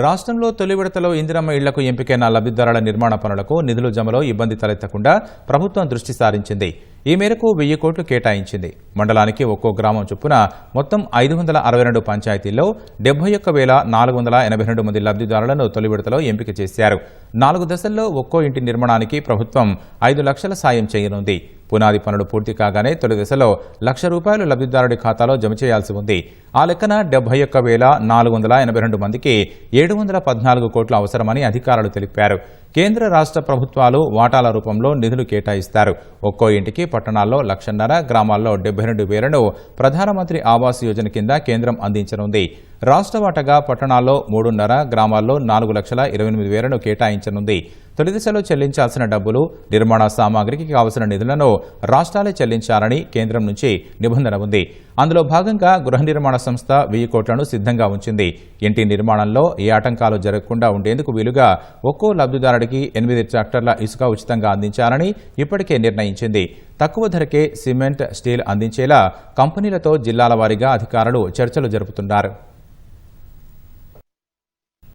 రాష్ట్రంలో తొలి విడతలో ఇందిరమ్మ ఇళ్ళకు ఎంపికైన లబ్ధిదారుల నిర్మాణ పనులకు నిధులు జమలో ఇబ్బంది తలెత్తకుండా ప్రభుత్వం దృష్టి సారించింది. ఈ మేరకు వెయ్యి కోట్లు కేటాయించింది. మండలానికి ఒక్కో గ్రామం చొప్పున మొత్తం ఐదు వందల అరవై రెండు పంచాయతీల్లో డెబ్బై ఒక్క వేల నాలుగు వందల ఎనభై రెండు మంది లబ్ధిదారులను తొలి విడతలో ఎంపిక చేశారు. నాలుగు దశల్లో ఒక్కో ఇంటి నిర్మాణానికి ప్రభుత్వం ఐదు లక్షల సాయం చేయనుంది. పునాది పనులు పూర్తి కాగానే తొలి దశలో లక్ష రూపాయలు లబ్ధిదారుడి ఖాతాలో జమ చేయాల్సి ఉంది. ఆ లెక్కన డెబ్బై ఒక్క వేల నాలుగు వందల ఎనభై రెండు మందికి ఏడు వందల పద్నాలుగు కోట్లు అవసరమని అధికారులు తెలిపారు. కేంద్ర రాష్ట్ర ప్రభుత్వాలు వాటాల రూపంలో నిధులు కేటాయిస్తారు. ఒక్కో ఇంటికి పట్టణాల్లో లక్షన్నర గ్రామాల్లో డెబ్బై రెండు వేలను ప్రధానమంత్రి ఆవాస్ యోజన కింద కేంద్రం అందించనుంది. రాష్ట్ర వాటగా పట్టణాల్లో మూడున్నర గ్రామాల్లో నాలుగు లక్షల ఇరవై ఎనిమిది వేలను కేటాయించనుంది. తొలి దశలో చెల్లించాల్సిన డబ్బులు నిర్మాణ సామాగ్రికి కావలసిన నిధులను రాష్ట్రాలే చెల్లించాలని కేంద్రం నుంచి నిబంధన ఉంది. అందులో భాగంగా గృహ నిర్మాణ సంస్థ వెయ్యి కోట్లను సిద్ధంగా ఉంచింది. ఇంటి నిర్మాణంలో ఏ ఆటంకాలు జరగకుండా ఉండేందుకు వీలుగా ఒక్కో లబ్ధిదారుడికి ఎనిమిది ట్రాక్టర్ల ఇసుక ఉచితంగా అందించాలని ఇప్పటికే నిర్ణయించింది. తక్కువ ధరకే సిమెంట్ స్టీల్ అందించేలా కంపెనీలతో జిల్లాల వారీగా అధికారులు చర్చలు జరుపుతున్నారు.